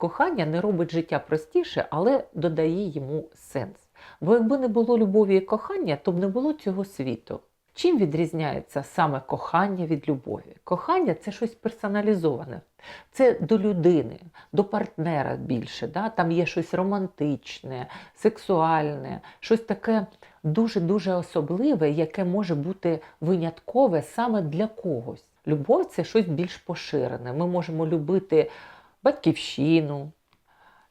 Кохання не робить життя простіше, але додає йому сенс. Бо якби не було любові і кохання, то б не було цього світу. Чим відрізняється саме кохання від любові? Кохання це щось персоналізоване. Це до людини, до партнера більше. Да? Там є щось романтичне, сексуальне, щось таке дуже-дуже особливе, яке може бути виняткове саме для когось. Любов це щось більш поширене. Ми можемо любити батьківщину,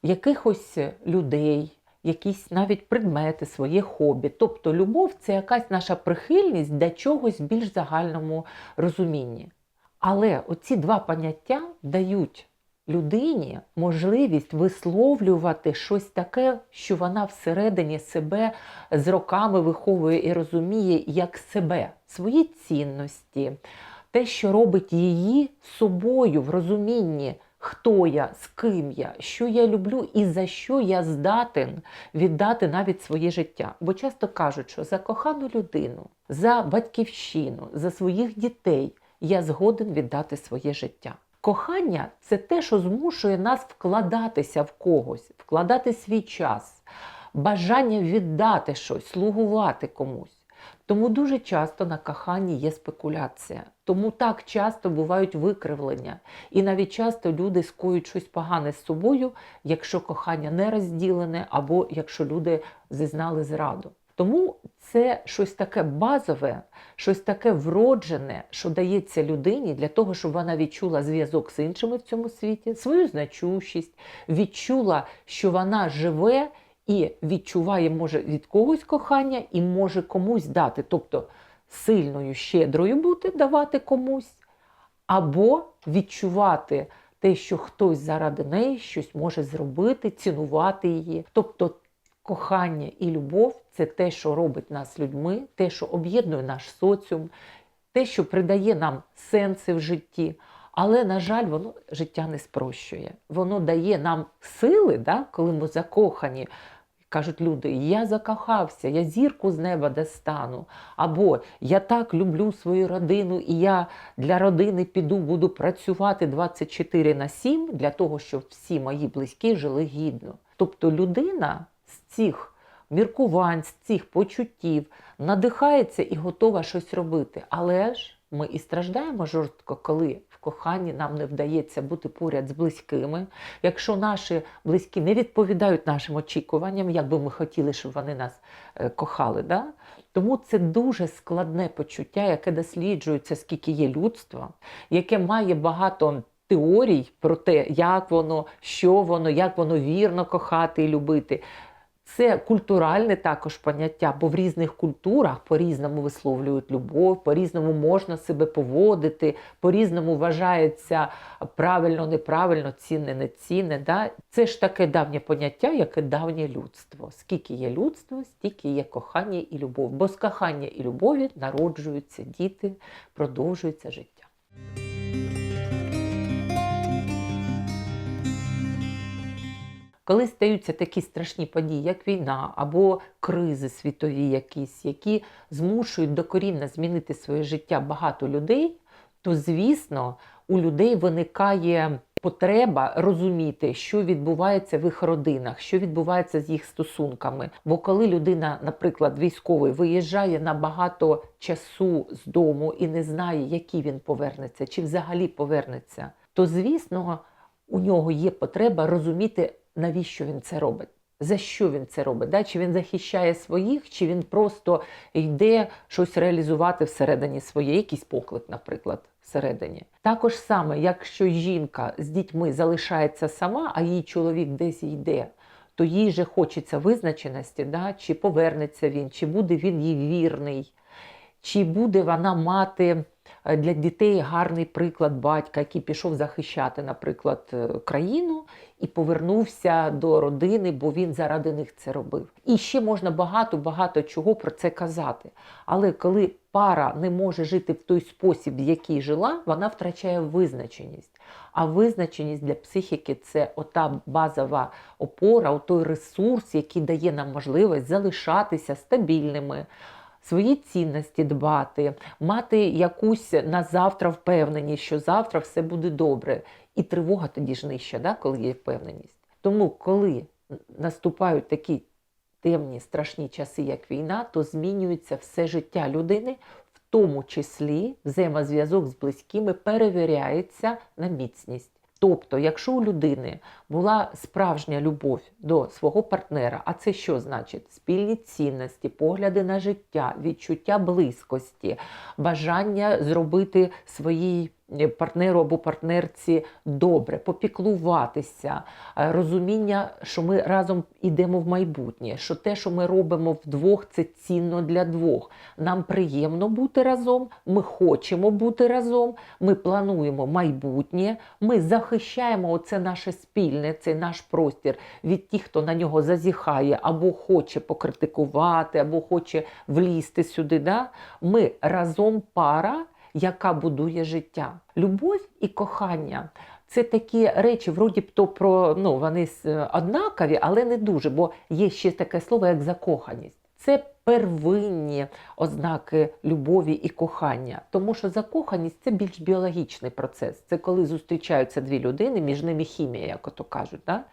якихось людей, якісь навіть предмети, своє хобі. Тобто любов це якась наша прихильність до чогось більш загальному розумінні. Але оці два поняття дають людині можливість висловлювати щось таке, що вона всередині себе з роками виховує і розуміє як себе, свої цінності, те, що робить її собою в розумінні, хто я, з ким я, що я люблю і за що я здатен віддати навіть своє життя. Бо часто кажуть, що за кохану людину, за батьківщину, за своїх дітей я згоден віддати своє життя. Кохання це те, що змушує нас вкладатися в когось, вкладати свій час, бажання віддати щось, слугувати комусь. Тому дуже часто на коханні є спекуляція. Тому так часто бувають викривлення. І навіть часто люди скоюють щось погане з собою, якщо кохання не розділене, або якщо люди зізнали зраду. Тому це щось таке базове, щось таке вроджене, що дається людині для того, щоб вона відчула зв'язок з іншими в цьому світі, свою значущість, відчула, що вона живе і відчуває, може від когось кохання і може комусь дати. Тобто сильною, щедрою бути, давати комусь, або відчувати те, що хтось заради неї щось може зробити, цінувати її. Тобто кохання і любов це те, що робить нас людьми, те, що об'єднує наш соціум, те, що придає нам сенси в житті. Але, на жаль, воно життя не спрощує. Воно дає нам сили, да, коли ми закохані. Кажуть люди, я закохався, я зірку з неба достану. Або я так люблю свою родину, і я для родини піду, буду працювати 24 на 7 для того, щоб всі мої близькі жили гідно. Тобто людина з цих міркувань, з цих почуттів надихається і готова щось робити. Але ж ми і страждаємо жорстко, коли коханні нам не вдається бути поряд з близькими. Якщо наші близькі не відповідають нашим очікуванням, як би ми хотіли, щоб вони нас е, кохали. Да? Тому це дуже складне почуття, яке досліджується, скільки є людства, яке має багато. Теорій про те, як воно, що воно, як воно вірно кохати і любити. Це культуральне також поняття, бо в різних культурах по-різному висловлюють любов, по-різному можна себе поводити, по-різному вважається правильно, неправильно, цінне, нецінне. Да? Це ж таке давнє поняття, яке давнє людство. Скільки є людства, стільки є кохання і любов. Бо з кохання і любові народжуються діти, продовжується життя. Коли стаються такі страшні події, як війна або кризи світові якісь, які змушують докорінно змінити своє життя багато людей, то звісно у людей виникає потреба розуміти, що відбувається в їх родинах, що відбувається з їх стосунками. Бо коли людина, наприклад, військовий виїжджає на багато часу з дому і не знає, який він повернеться, чи взагалі повернеться, то звісно у нього є потреба розуміти навіщо він це робить. За що він це робить? Да? Чи він захищає своїх, чи він просто йде щось реалізувати всередині своє, якийсь поклик, наприклад, всередині. Також саме, якщо жінка з дітьми залишається сама, а її чоловік десь йде, то їй же хочеться визначеності, да? чи повернеться він, чи буде він їй вірний, чи буде вона мати е, для дітей гарний приклад батька, який пішов захищати, наприклад, е, країну і повернувся до родини, бо він заради них це робив. І ще можна багато-багато чого про це казати. Але коли пара не може жити в той спосіб, в який жила, вона втрачає визначеність. А визначеність для психіки це ота базова опора, той ресурс, який дає нам можливість залишатися стабільними свої цінності дбати, мати якусь на завтра впевненість, що завтра все буде добре. І тривога тоді ж нижча, да, коли є впевненість. Тому, коли наступають такі темні страшні часи, як війна, то змінюється все життя людини, в тому числі взаємозв'язок з близькими перевіряється на міцність. Тобто, якщо у людини була справжня любов до свого партнера, а це що значить? Спільні цінності, погляди на життя, відчуття близькості, бажання зробити своїй партнеру або партнерці добре, попіклуватися, е, розуміння, що ми разом йдемо в майбутнє, що те, що ми робимо вдвох, це цінно для двох. Нам приємно бути разом, ми хочемо бути разом, ми плануємо майбутнє, ми захищаємо оце наше спільне, цей наш простір від тих, хто на нього зазіхає, або хоче покритикувати, або хоче влізти сюди. Да? Ми разом пара, яка будує життя. Любов і кохання. Це такі речі, вроді б то про ну вони однакові, але не дуже, бо є ще таке слово, як закоханість. Це первинні ознаки любові і кохання, тому що закоханість це більш біологічний процес. Це коли зустрічаються дві людини, між ними хімія, як ото кажуть. Да?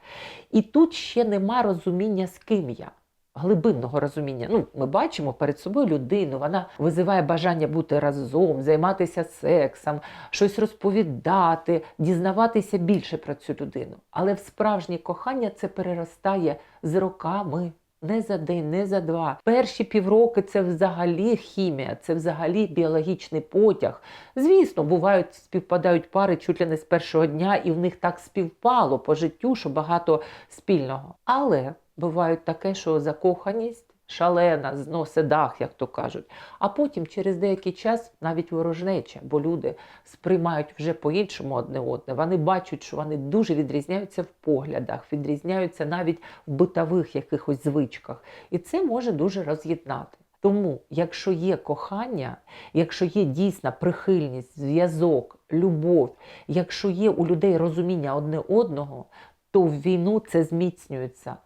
І тут ще нема розуміння, з ким я. Глибинного розуміння. Ну, ми бачимо перед собою людину, вона визиває бажання бути разом, займатися сексом, щось розповідати, дізнаватися більше про цю людину. Але в справжнє кохання це переростає з роками. Не за день, не за два. Перші півроки це взагалі хімія, це взагалі біологічний потяг. Звісно, бувають, співпадають пари чуть ли не з першого дня, і в них так співпало по життю, що багато спільного. Але бувають таке, що закоханість шалена, зносить дах, як то кажуть. А потім через деякий час навіть ворожнеча, бо люди сприймають вже по-іншому одне одне. Вони бачать, що вони дуже відрізняються в поглядах, відрізняються навіть в битових якихось звичках. І це може дуже роз'єднати. Тому, якщо є кохання, якщо є дійсна прихильність, зв'язок, любов, якщо є у людей розуміння одне одного, то в війну це зміцнюється.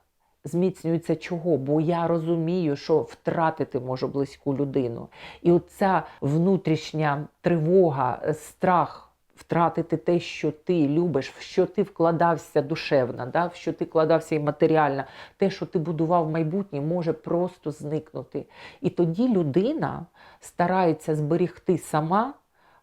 Зміцнюється чого? Бо я розумію, що втратити можу близьку людину. І оця внутрішня тривога, е, страх втратити те, що ти любиш, в що ти вкладався душевно, да? в що ти вкладався і матеріально, те, що ти будував майбутнє, може просто зникнути. І тоді людина старається зберегти сама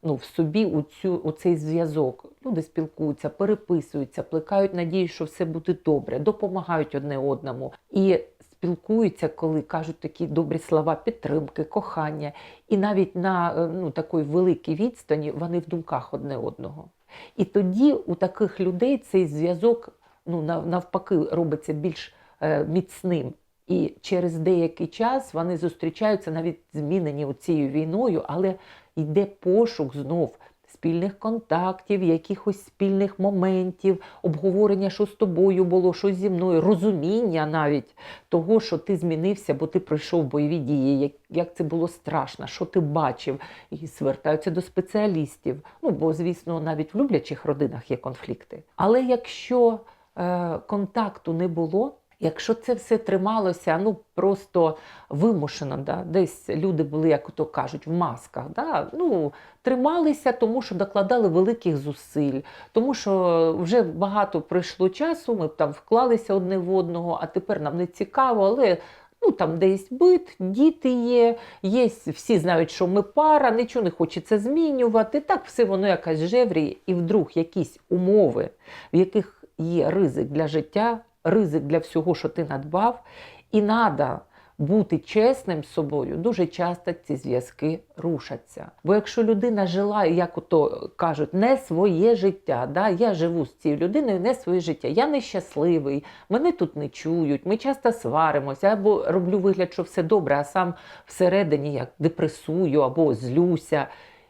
ну, в собі у цю, зв'язок. Люди спілкуються, переписуються, плекають надію, що все буде добре, допомагають одне одному. І спілкуються, коли кажуть такі добрі слова підтримки, кохання. І навіть на е, ну, такій великій відстані вони в думках одне одного. І тоді у таких людей цей зв'язок ну, навпаки робиться більш е, міцним. І через деякий час вони зустрічаються навіть змінені цією війною, але йде пошук знов спільних контактів, якихось спільних моментів, обговорення, що з тобою було, що зі мною, розуміння навіть того, що ти змінився, бо ти пройшов бойові дії, як, як це було страшно, що ти бачив, і звертаються до спеціалістів. Ну, бо, звісно, навіть в люблячих родинах є конфлікти. Але якщо е, контакту не було, Якщо це все трималося, ну просто вимушено, да? десь люди були, як то кажуть, в масках, да? ну, трималися, тому що докладали великих зусиль, тому що вже багато пройшло часу, ми б там вклалися одне в одного, а тепер нам не цікаво, але ну, там десь бит, діти є, є, всі знають, що ми пара, нічого не хочеться змінювати. Так все воно якась жевріє, і вдруг якісь умови, в яких є ризик для життя ризик для всього, що ти надбав, і треба бути чесним з собою, дуже часто ці зв'язки рушаться. Бо якщо людина жила, як ото кажуть, не своє життя, да, я живу з цією людиною, не своє життя, я нещасливий, мене тут не чують, ми часто сваримося, або роблю вигляд, що все добре, а сам всередині як депресую або злюся.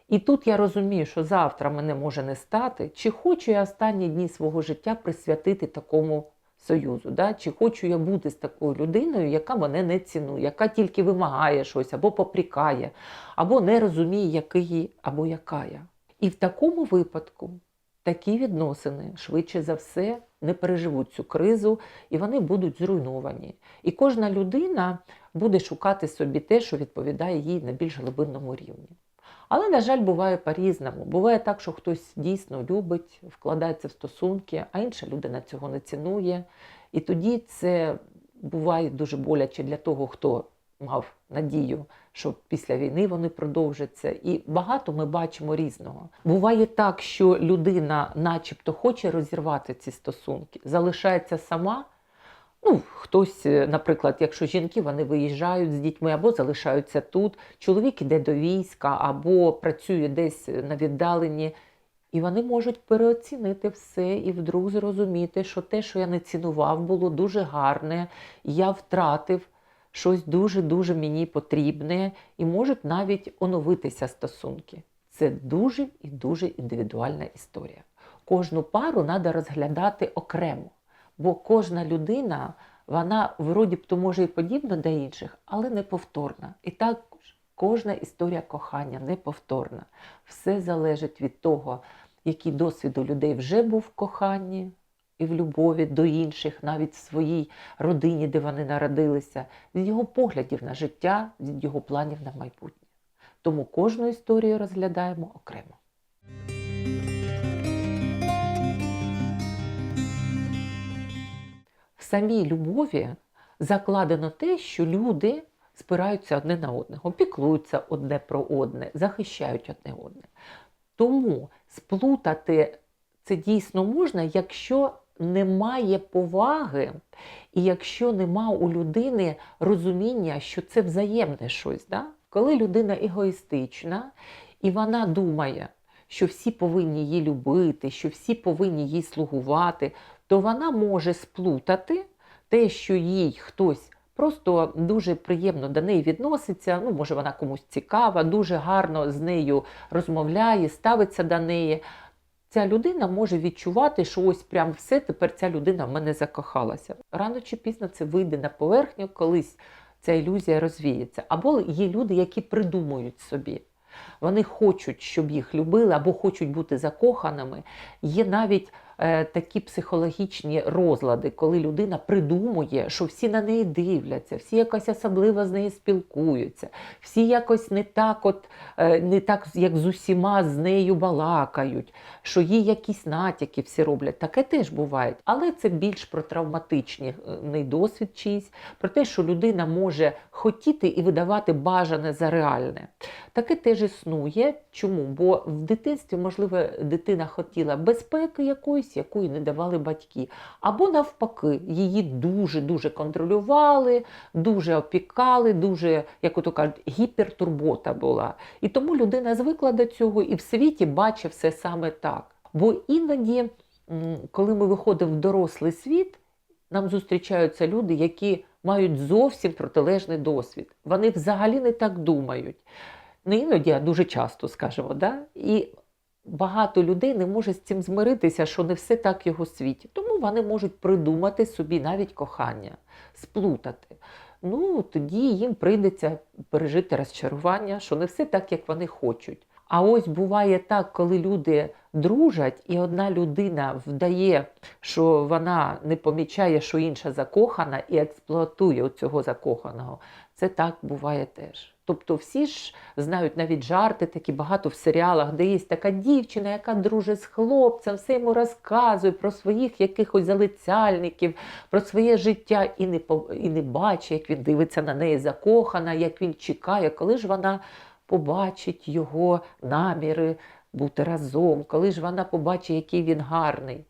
І тут я розумію, що завтра мене може не стати, чи хочу я останні дні свого життя присвятити такому союзу. Да? Чи хочу я бути з такою людиною, яка мене не цінує, яка тільки вимагає щось, або попрікає, або не розуміє, який або яка я. І в такому випадку такі відносини швидше за все не переживуть цю кризу і вони будуть зруйновані. І кожна людина буде шукати собі те, що відповідає їй на більш глибинному рівні. Але, на жаль, буває по-різному. Буває так, що хтось дійсно любить, вкладається в стосунки, а інша людина цього не цінує. І тоді це буває дуже боляче для того, хто мав надію, що після війни вони продовжаться. І багато ми бачимо різного. Буває так, що людина, начебто, хоче розірвати ці стосунки, залишається сама. Ну, хтось, е, наприклад, якщо жінки вони виїжджають з дітьми або залишаються тут, чоловік іде до війська або працює десь на віддаленні, і вони можуть переоцінити все і вдруг зрозуміти, що те, що я не цінував, було дуже гарне, я втратив щось дуже-дуже мені потрібне, і можуть навіть оновитися стосунки. Це дуже і дуже індивідуальна історія. Кожну пару треба розглядати окремо. Бо кожна людина, вона вроді б то може і подібна до інших, але неповторна. І також кожна історія кохання неповторна. Все залежить від того, який досвід у людей вже був в коханні і в любові до інших, навіть в своїй родині, де вони народилися, від його поглядів на життя, від його планів на майбутнє. Тому кожну історію розглядаємо окремо. Самій любові закладено те, що люди спираються одне на одного, піклуються одне про одне, захищають одне одне. Тому сплутати це дійсно можна, якщо немає поваги, і якщо нема у людини розуміння, що це взаємне щось. Да? Коли людина егоїстична і вона думає, що всі повинні її любити, що всі повинні їй слугувати, то вона може сплутати те, що їй хтось просто дуже приємно до неї відноситься. Ну, може, вона комусь цікава, дуже гарно з нею розмовляє, ставиться до неї. Ця людина може відчувати, що ось прям все, тепер ця людина в мене закохалася. Рано чи пізно це вийде на поверхню, колись ця ілюзія розвіється. Або є люди, які придумують собі. Вони хочуть, щоб їх любили, або хочуть бути закоханими. Є навіть такі психологічні розлади, коли людина придумує, що всі на неї дивляться, всі якось особливо з нею спілкуються, всі якось не так, от, е, не так, як з усіма з нею балакають, що їй якісь натяки всі роблять. Таке теж буває. Але це більш про травматичний е, досвід чийсь, про те, що людина може хотіти і видавати бажане за реальне. Таке теж існує. Чому? Бо в дитинстві, можливо, дитина хотіла безпеки якоїсь, якої не давали батьки. Або навпаки, її дуже-дуже контролювали, дуже опікали, дуже, як ото кажуть, гіпертурбота була. І тому людина звикла до цього і в світі бачить все саме так. Бо іноді, коли ми виходимо в дорослий світ, нам зустрічаються люди, які мають зовсім протилежний досвід. Вони взагалі не так думають. Не іноді, а дуже часто, скажімо. Да? І багато людей не може з цим змиритися, що не все так його світі. Тому вони можуть придумати собі навіть кохання, сплутати. Ну, тоді їм прийдеться пережити розчарування, що не все так, як вони хочуть. А ось буває так, коли люди дружать, і одна людина вдає, що вона не помічає, що інша закохана, і експлуатує цього закоханого. Це так буває теж. Тобто всі ж знають навіть жарти, такі багато в серіалах, де є така дівчина, яка дружить з хлопцем, все йому розказує про своїх якихось залицяльників, про своє життя і не і не бачить, як він дивиться на неї закохана, як він чекає, коли ж вона побачить його наміри бути разом, коли ж вона побачить, який він гарний.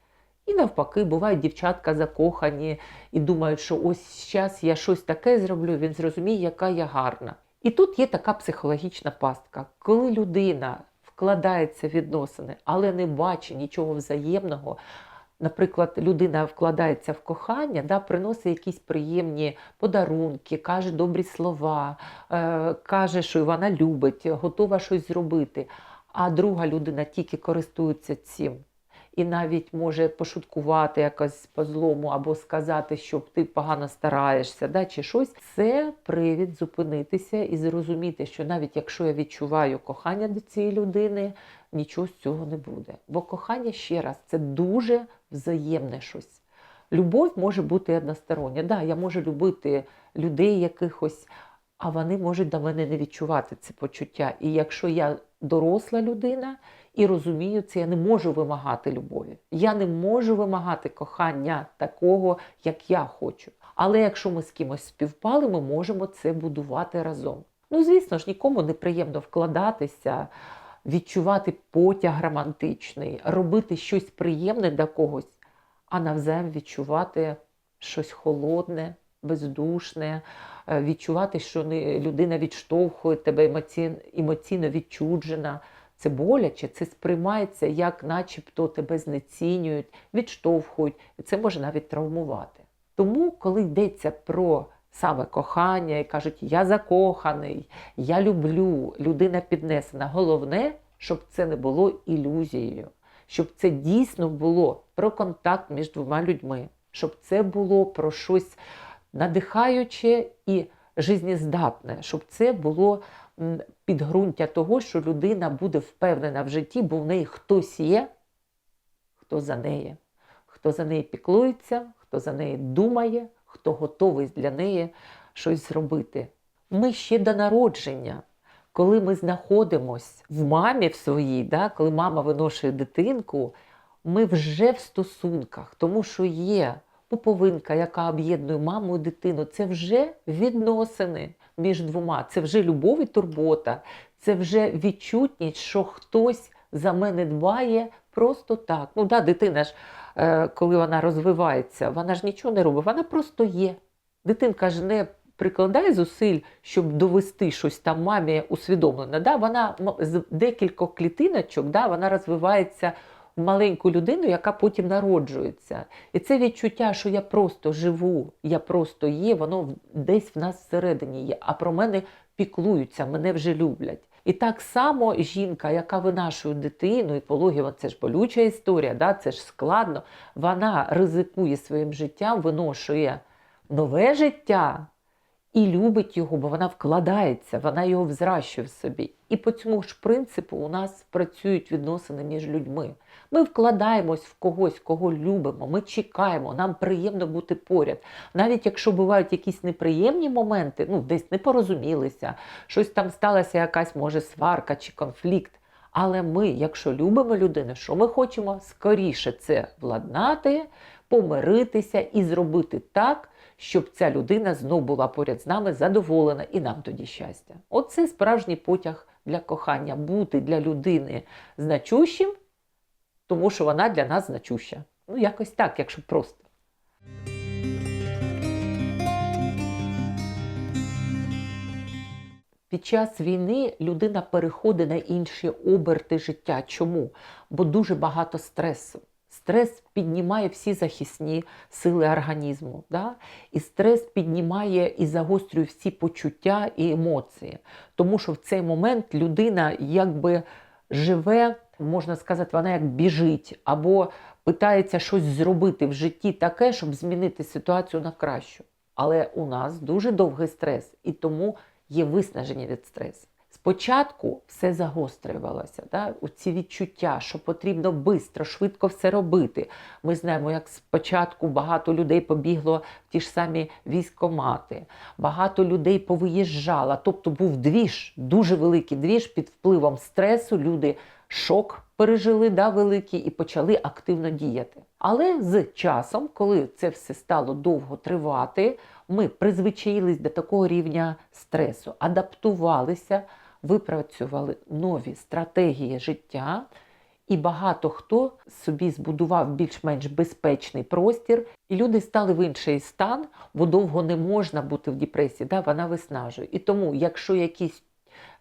І навпаки, бувають дівчатка закохані і думають, що ось зараз я щось таке зроблю, він зрозуміє, яка я гарна. І тут є така психологічна пастка, коли людина вкладається в відносини, але не бачить нічого взаємного. Наприклад, людина вкладається в кохання, да, приносить якісь приємні подарунки, каже добрі слова, е, каже, що вона любить, готова щось зробити. А друга людина тільки користується цим. І навіть може пошуткувати якось по злому, або сказати, що ти погано стараєшся, да, чи щось, це привід зупинитися і зрозуміти, що навіть якщо я відчуваю кохання до цієї людини, нічого з цього не буде. Бо кохання ще раз це дуже взаємне щось. Любов може бути одностороння. Да, я можу любити людей якихось, а вони можуть до мене не відчувати це почуття. І якщо я доросла людина і розумію це, я не можу вимагати любові. Я не можу вимагати кохання такого, як я хочу. Але якщо ми з кимось співпали, ми можемо це будувати разом. Ну, звісно ж, нікому не приємно вкладатися, відчувати потяг романтичний, робити щось приємне для когось, а навзаєм відчувати щось холодне, бездушне, е, відчувати, що людина відштовхує тебе емоційно відчуджена. Це боляче, це сприймається як начебто тебе знецінюють, відштовхують, це може навіть травмувати. Тому, коли йдеться про саме кохання і кажуть, я закоханий, я люблю, людина піднесена, головне, щоб це не було ілюзією, щоб це дійсно було про контакт між двома людьми, щоб це було про щось надихаюче і жизнездатне, щоб це було підґрунтя того, що людина буде впевнена в житті, бо в неї хтось є, хто за неї, хто за неї піклується, хто за неї думає, хто готовий для неї щось зробити. Ми ще до народження, коли ми знаходимося в мамі в своїй, да, коли мама виношує дитинку, ми вже в стосунках, тому що є пуповинка, яка об'єднує маму і дитину. Це вже відносини між двома, це вже любов і турбота, це вже відчутність, що хтось за мене дбає просто так. Ну да, дитина ж, е, коли вона розвивається, вона ж нічого не робить, вона просто є. Дитинка ж не прикладає зусиль, щоб довести щось там мамі усвідомлено. Да? Вона з декількох клітиночок, да, вона розвивається маленьку людину, яка потім народжується. І це відчуття, що я просто живу, я просто є, воно десь в нас всередині є. А про мене піклуються, мене вже люблять. І так само жінка, яка винашує дитину, і пологів це ж болюча історія, да? це ж складно. Вона ризикує своїм життям, виношує нове життя і любить його, бо вона вкладається, вона його взращує в собі. І по цьому ж принципу у нас працюють відносини між людьми. Ми вкладаємось в когось, кого любимо, ми чекаємо, нам приємно бути поряд. Навіть якщо бувають якісь неприємні моменти, ну десь не порозумілися, щось там сталася, якась може сварка чи конфлікт. Але ми, якщо любимо людину, що ми хочемо скоріше це владнати, помиритися і зробити так, щоб ця людина знов була поряд з нами задоволена і нам тоді щастя. Оце справжній потяг для кохання бути для людини значущим, тому що вона для нас значуща. Ну, якось так, якщо просто. Під час війни людина переходить на інші оберти життя. Чому? Бо дуже багато стресу. Стрес піднімає всі захисні сили організму. Да? І стрес піднімає і загострює всі почуття і емоції. Тому що в цей момент людина якби живе, можна сказати, вона як біжить, або питається щось зробити в житті таке, щоб змінити ситуацію на кращу. Але у нас дуже довгий стрес, і тому є виснаження від стресу. Спочатку все загострювалося, да? ці відчуття, що потрібно швидко, швидко все робити. Ми знаємо, як спочатку багато людей побігло в ті ж самі військомати, багато людей повиїжджало. Тобто був двіж, дуже великий двіж під впливом стресу. Люди шок пережили да, великий і почали активно діяти. Але з часом, коли це все стало довго тривати, ми призвичаїлись до такого рівня стресу, адаптувалися, випрацювали нові стратегії життя, і багато хто собі збудував більш-менш безпечний простір, і люди стали в інший стан, бо довго не можна бути в депресії, да, вона виснажує. І тому, якщо якісь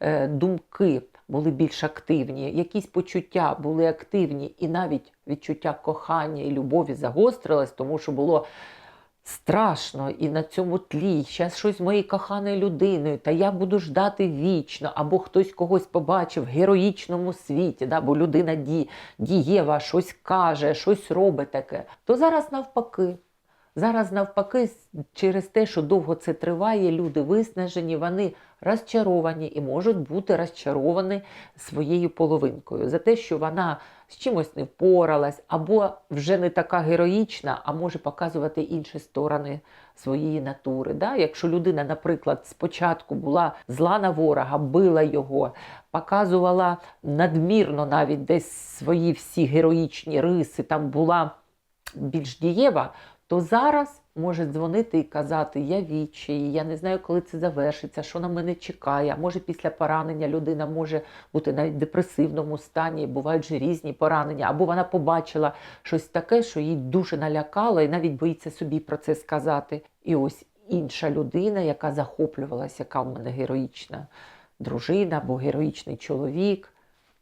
е, думки були більш активні, якісь почуття були активні, і навіть відчуття кохання і любові загострилось, тому що було страшно і на цьому тлі, зараз щось з моєю коханою людиною, та я буду ждати вічно, або хтось когось побачив в героїчному світі, да, бо людина ді, дієва, щось каже, щось робить таке, то зараз навпаки. Зараз навпаки, через те, що довго це триває, люди виснажені, вони розчаровані і можуть бути розчаровані своєю половинкою за те, що вона з чимось не впоралась, або вже не така героїчна, а може показувати інші сторони своєї натури. Да? Якщо людина, наприклад, спочатку була зла на ворога, била його, показувала надмірно навіть десь свої всі героїчні риси, там була більш дієва, то зараз може дзвонити і казати: Я відчаю, я не знаю, коли це завершиться, що на мене чекає. Може після поранення людина може бути навіть в депресивному стані, бувають же різні поранення, або вона побачила щось таке, що їй дуже налякало, і навіть боїться собі про це сказати. І ось інша людина, яка захоплювалася, яка в мене героїчна дружина або героїчний чоловік.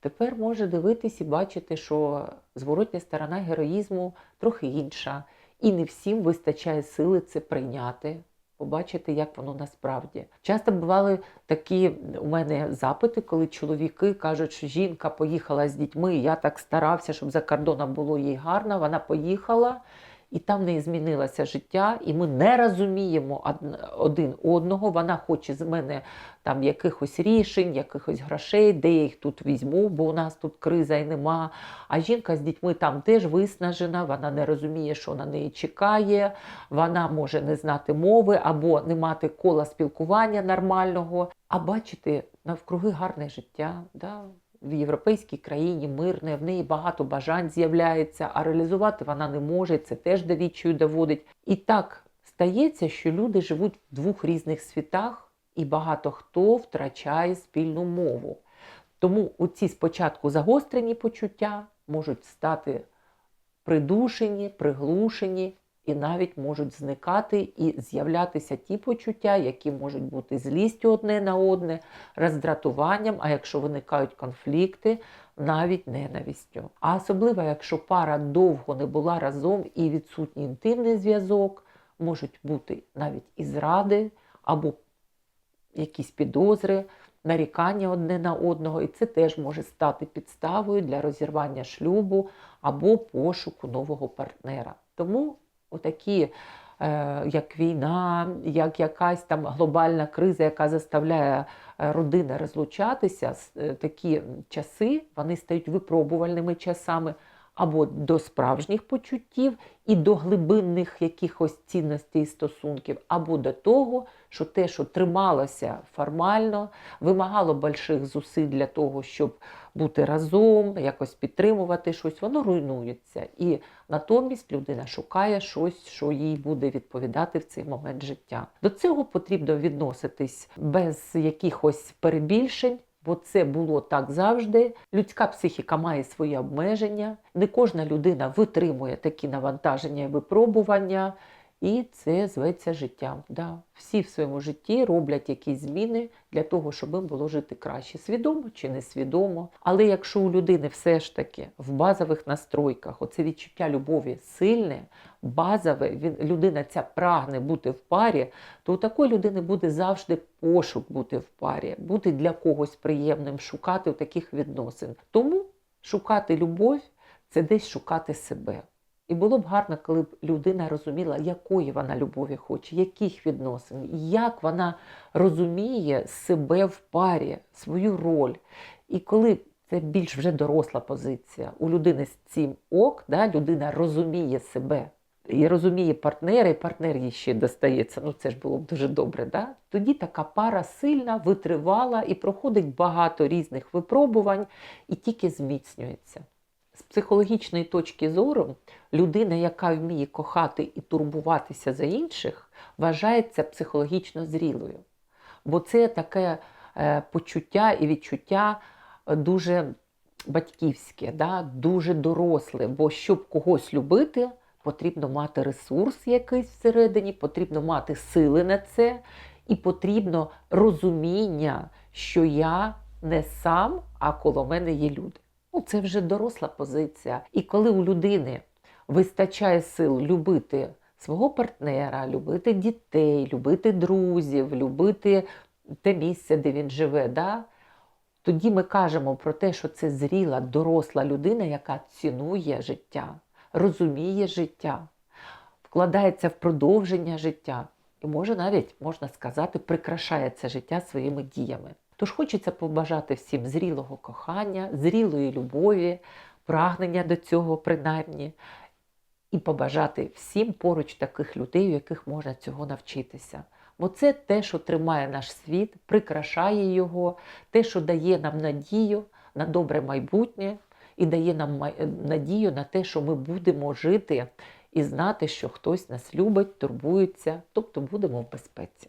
Тепер може дивитись і бачити, що зворотня сторона героїзму трохи інша, і не всім вистачає сили це прийняти, побачити, як воно насправді. Часто бували такі у мене запити, коли чоловіки кажуть, що жінка поїхала з дітьми, я так старався, щоб за кордоном було їй гарно. Вона поїхала. І там неї змінилося життя, і ми не розуміємо один одного. Вона хоче з мене там якихось рішень, якихось грошей, де я їх тут візьму, бо у нас тут криза і нема. А жінка з дітьми там теж виснажена, вона не розуміє, що на неї чекає, вона може не знати мови або не мати кола спілкування нормального, а бачити навкруги гарне життя. Да? В європейській країні мирне, в неї багато бажань з'являється, а реалізувати вона не може, це теж до відчаю доводить. І так стається, що люди живуть в двох різних світах, і багато хто втрачає спільну мову. Тому оці спочатку загострені почуття можуть стати придушені, приглушені і навіть можуть зникати і з'являтися ті почуття, які можуть бути злістю одне на одне, роздратуванням, а якщо виникають конфлікти, навіть ненавистю. А особливо, якщо пара довго не була разом і відсутній інтимний зв'язок, можуть бути навіть і зради або якісь підозри, нарікання одне на одного, і це теж може стати підставою для розірвання шлюбу або пошуку нового партнера. Тому отакі, е, як війна, як якась там глобальна криза, яка заставляє е, родини розлучатися, е, такі часи вони стають випробувальними часами або до справжніх почуттів і до глибинних якихось цінностей і стосунків, або до того, що те, що трималося формально, вимагало больших зусиль для того, щоб бути разом, якось підтримувати щось, воно руйнується. І натомість людина шукає щось, що їй буде відповідати в цей момент життя. До цього потрібно відноситись без якихось перебільшень. Бо це було так завжди. Людська психіка має свої обмеження. Не кожна людина витримує такі навантаження і випробування, і це зветься життям. Да. Всі в своєму житті роблять якісь зміни для того, щоб було жити краще, свідомо чи несвідомо. Але якщо у людини все ж таки в базових настройках оце відчуття любові сильне, базове, він, людина ця прагне бути в парі, то у такої людини буде завжди пошук бути в парі, бути для когось приємним, шукати таких відносин. Тому шукати любов це десь шукати себе. І було б гарно, коли б людина розуміла, якої вона любові хоче, яких відносин, як вона розуміє себе в парі, свою роль. І коли це більш вже доросла позиція, у людини з цим ок, да, людина розуміє себе і розуміє партнера, і партнер їй ще достається. Ну це ж було б дуже добре. Да? Тоді така пара сильна, витривала і проходить багато різних випробувань і тільки зміцнюється. З психологічної точки зору, людина, яка вміє кохати і турбуватися за інших, вважається психологічно зрілою. Бо це таке е, почуття і відчуття е, дуже батьківське, да? дуже доросле. Бо щоб когось любити, потрібно мати ресурс якийсь всередині, потрібно мати сили на це, і потрібно розуміння, що я не сам, а коло мене є люди. Ну, це вже доросла позиція. І коли у людини вистачає сил любити свого партнера, любити дітей, любити друзів, любити те місце, де він живе. Да? Тоді ми кажемо про те, що це зріла, доросла людина, яка цінує життя, розуміє життя, вкладається в продовження життя і може навіть, можна сказати, прикрашає це життя своїми діями. Тож хочеться побажати всім зрілого кохання, зрілої любові, прагнення до цього принаймні, і побажати всім поруч таких людей, у яких можна цього навчитися. Бо це те, що тримає наш світ, прикрашає його, те, що дає нам надію на добре майбутнє і дає нам надію на те, що ми будемо жити і знати, що хтось нас любить, турбується, тобто будемо в безпеці.